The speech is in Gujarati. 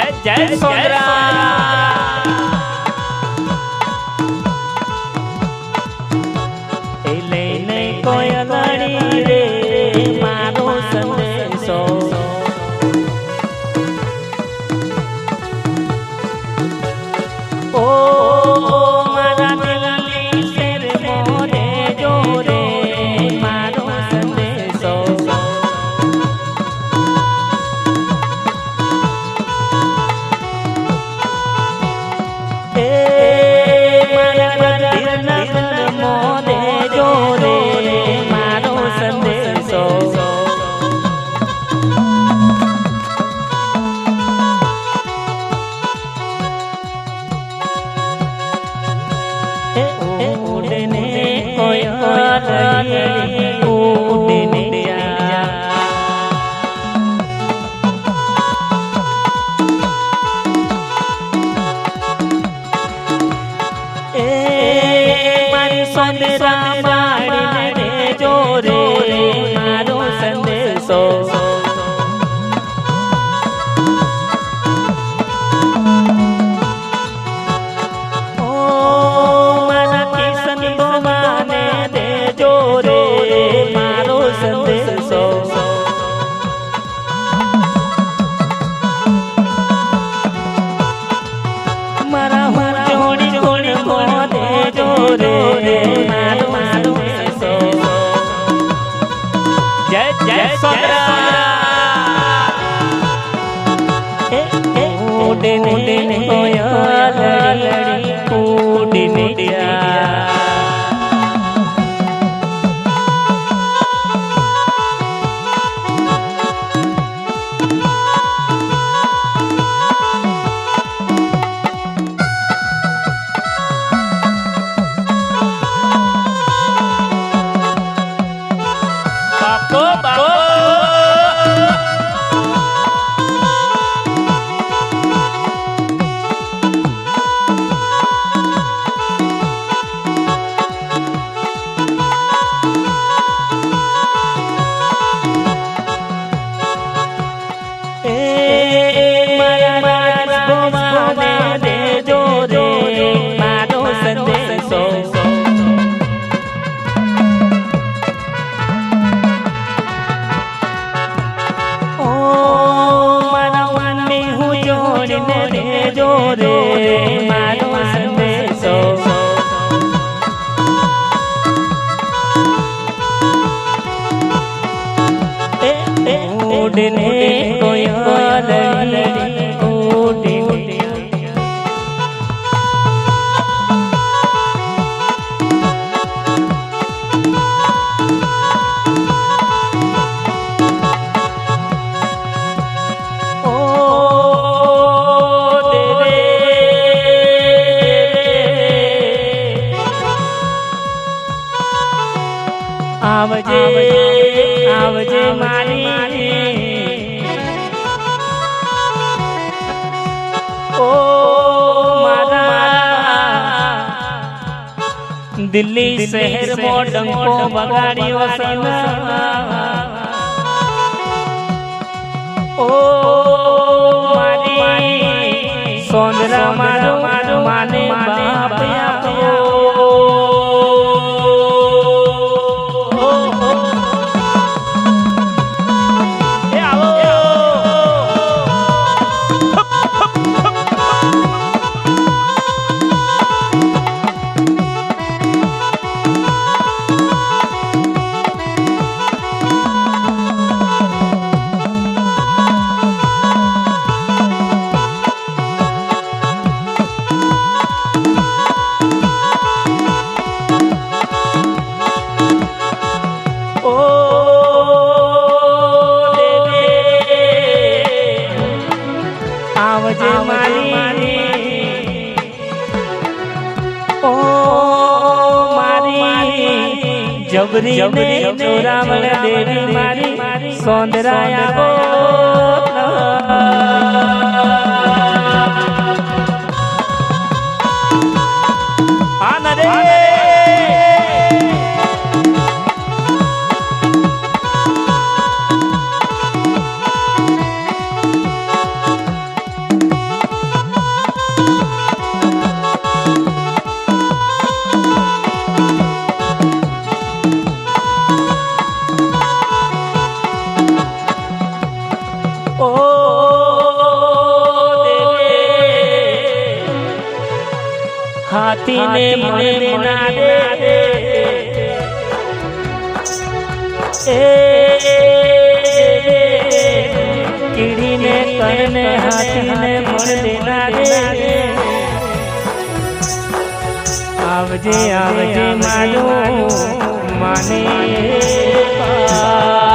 જય જય સોદરા લઈને કોયલણી રે મારો સંદેશો. सोने रामा सोनरा ओ दिन दिन होया लड़ी। ने આવજે આવજે મારી ઓ મારા દિલ્હી શહેર મો ડંકો બગાડ્યો સના ઓ મારી સોનરા મારો મારો માને બાપ જબરી ને ચોરાવણ દેવી મારી સોંદરાયા ગો આનરે હાથીને મણ દેના દે. એ કીડીને કરને હાથીને મણ દેના દે. આવજે આવજે મારો માને બા